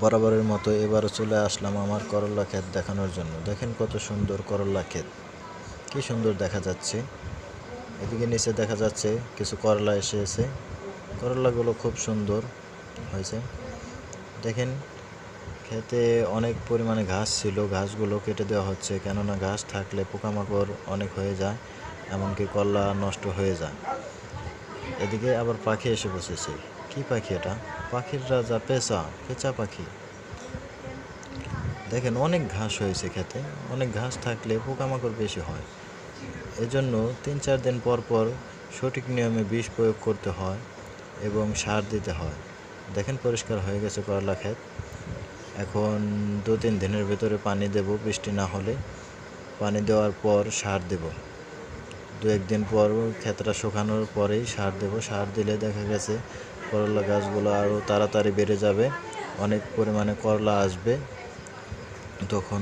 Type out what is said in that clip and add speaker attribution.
Speaker 1: বরাবরের মতো এবারও চলে আসলাম আমার করলা ক্ষেত দেখানোর জন্য। দেখেন কত সুন্দর করলা ক্ষেত। কি সুন্দর দেখা যাচ্ছে। এদিকে নিচে দেখা যাচ্ছে কিছু করলা এসেছে করলাগুলো খুব সুন্দর হয়েছে। দেখেন, খেতে অনেক পরিমাণে ঘাস ছিল। ঘাসগুলো কেটে দেওয়া হচ্ছে। কেননা ঘাস থাকলে পোকামাকড় অনেক হয়ে যায়, এমনকি করলা নষ্ট হয়ে যায়। এদিকে আবার পাখি এসে বসেছে। কি পাখি এটা? পাখির রাজা পেঁচা পেঁচা পাখি। দেখেন, অনেক ঘাস হয়েছে খেতে। অনেক ঘাস থাকলে পোকামাকড় বেশি হয়। এজন্য তিন চার দিন পর পর সঠিক নিয়মে বিষ প্রয়োগ করতে হয় এবং সার দিতে হয়। দেখেন, পরিষ্কার হয়ে গেছে করলা ক্ষেত। এখন দু তিন দিনের ভিতরে পানি দেব, বৃষ্টি না হলে। পানি দেওয়ার পর সার দেব। দু একদিন পর ক্ষেতটা শুকানোর পরেই সার দেবো। সার দিলে দেখা গেছে করলা গাছগুলো আরও তাড়াতাড়ি বেড়ে যাবে, অনেক পরিমাণে করলা আসবে তখন।